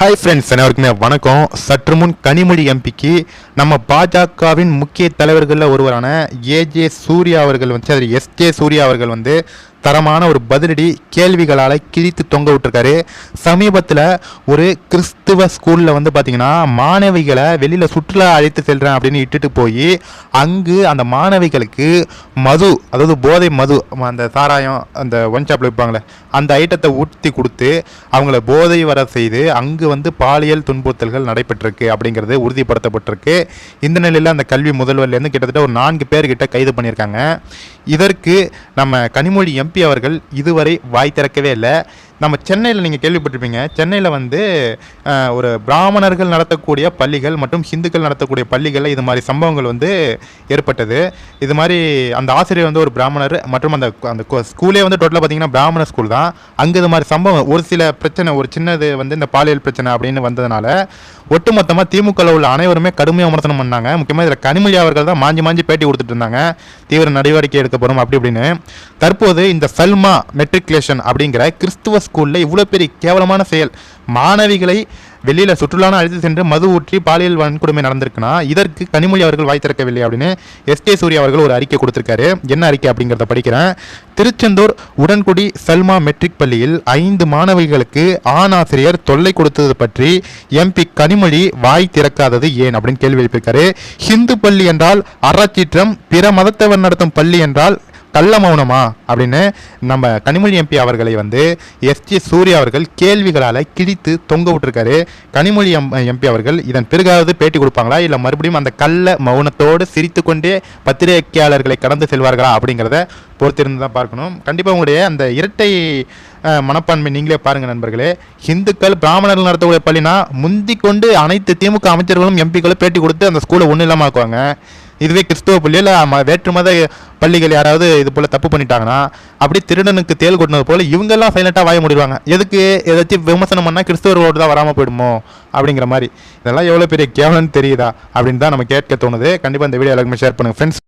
Hi friends அனைவருக்குமே வணக்கம். சற்று முன் கனிமொழி எம்பிக்கு நம்ம பாஜகவின் முக்கிய தலைவர்களில் ஒருவரான ஏஜே சூர்யா அவர்கள் வந்து அதில் எஸ்ஜே சூர்யா அவர்கள் வந்து தரமான ஒரு பதிலடி கேள்விகளால் கிழித்து தொங்க விட்டுருக்காரு. சமீபத்தில் ஒரு கிறிஸ்துவ ஸ்கூலில் வந்து பார்த்திங்கன்னா மாணவிகளை வெளியில் சுற்றுலா அழைத்து செல்கிறேன் அப்படின்னு இட்டுட்டு போய் அங்கு அந்த மாணவிகளுக்கு மது அதாவது போதை மது அந்த சாராயம் அந்த ஒன் ஷாப்பில் விற்பாங்களே அந்த ஐட்டத்தை ஊற்றி கொடுத்து அவங்கள போதை வர செய்து அங்கு வந்து பாலியல் துன்புறுத்தல்கள் நடைபெற்றிருக்கு அப்படிங்கிறது உறுதிப்படுத்தப்பட்டிருக்கு. இந்த நிலையில் அந்த கல்வி முதல்வர்லேருந்து கிட்டத்தட்ட ஒரு நான்கு பேர்கிட்ட கைது பண்ணியிருக்காங்க. இதற்கு நம்ம கனிமொழி எம்பி அவர்கள் இதுவரை வாய் திறக்கவே இல்லை. நம்ம சென்னையில் நீங்கள் கேள்விப்பட்டிருப்பீங்க. சென்னையில் வந்து ஒரு பிராமணர்கள் நடத்தக்கூடிய பள்ளிகள் மற்றும் ஹிந்துக்கள் நடத்தக்கூடிய பள்ளிகளில் இது மாதிரி சம்பவங்கள் வந்து ஏற்பட்டது. இது மாதிரி அந்த ஆசிரியர் வந்து ஒரு பிராமணர் மற்றும் அந்த அந்த ஸ்கூலே வந்து டோட்டலாக பார்த்தீங்கன்னா பிராமண ஸ்கூல் தான். அங்கே இது மாதிரி சம்பவம் ஒரு சில பிரச்சனை ஒரு சின்னது வந்து இந்த பாலியல் பிரச்சனை அப்படின்னு வந்ததுனால ஒட்டுமொத்தமாக திமுகவில் உள்ள அனைவருமே கடுமையாக விமர்சனம் பண்ணாங்க. முக்கியமாக இதில் கனிமொழி அவர்கள் தான் மாஞ்சி மாஞ்சி பேட்டி கொடுத்துட்டு இருந்தாங்க. தீவிர நடவடிக்கை எடுக்கப்படும் அப்படி இப்படின்னு. தற்போது இந்த சல்மா மெட்ரிகுலேஷன் அப்படிங்கிற கிறிஸ்துவ ஸ்கூலில் இவ்வளோ பெரிய கேவலமான செயல். மாணவிகளை வெளியில் சுற்றுலான அழைத்து சென்று மது ஊற்றி பாலியல் வன்கொடுமை நடந்திருக்குன்னா இதற்கு கனிமொழி அவர்கள் வாய் திறக்கவில்லை அப்படின்னு எஸ்கே சூர்யா அவர்கள் ஒரு அறிக்கை கொடுத்திருக்காரு. என்ன அறிக்கை அப்படிங்கிறத படிக்கிறேன். திருச்செந்தூர் உடன்குடி சல்மா மெட்ரிக் பள்ளியில் ஐந்து மாணவிகளுக்கு ஆண் ஆசிரியர் தொல்லை கொடுத்தது பற்றி எம்பி கனிமொழி வாய் திறக்காதது ஏன் அப்படின்னு கேள்வி எழுப்பியிருக்காரு. ஹிந்து பள்ளி என்றால் அறச்சீற்றம் பிற மதத்தவர் நடத்தும் பள்ளி என்றால் கள்ள மௌனமா அப்படின்னு நம்ம கனிமொழி எம்பி அவர்களை வந்து எஸ்ஜி சூர்யா அவர்கள் கேள்விகளால் கிழித்து தொங்க விட்டுருக்காரு. கனிமொழி எம் எம்பி அவர்கள் இதன் பிறகாவது பேட்டி கொடுப்பாங்களா? இல்லை மறுபடியும் அந்த கள்ள மௌனத்தோடு சிரித்து கொண்டே பத்திரிகையாளர்களை கடந்து செல்வார்களா? அப்படிங்கிறத பொறுத்திருந்து தான் பார்க்கணும். கண்டிப்பாக உங்களுடைய அந்த இரட்டை மனப்பான்மை நீங்களே பாருங்கள் நண்பர்களே. ஹிந்துக்கள் பிராமணர்கள் நடத்தக்கூடிய பள்ளினா முந்திக்கொண்டு அனைத்து திமுக அமைச்சர்களும் எம்பிக்களும் பேட்டி கொடுத்து அந்த ஸ்கூலை ஒன்றும் இல்லாமல் ஆக்குவாங்க. இதுவே கிறிஸ்துவ பள்ளியில் ம- வேற்று மத பள்ளிகள் யாராவது இது போல் தப்பு பண்ணிட்டாங்கன்னா அப்படி திருடனுக்கு தேல் கொட்டினது போல் இவங்கெல்லாம் சைலண்ட்டாக வாய முடிடுவாங்க. எதுக்கு ஏதாச்சும் விமர்சனம் பண்ணால் கிறிஸ்துவர்களோடு தான் வராமல் போயிடுமோ? அப்படிங்கிற மாதிரி. இதெல்லாம் எவ்வளோ பெரிய கேவலன்னு தெரியுதா? அப்படின்னு தான் நம்ம கேட்க தோணுது. கண்டிப்பாக இந்த வீடியோ எல்லாருக்குமே ஷேர் பண்ணுங்கள் ஃப்ரெண்ட்ஸ்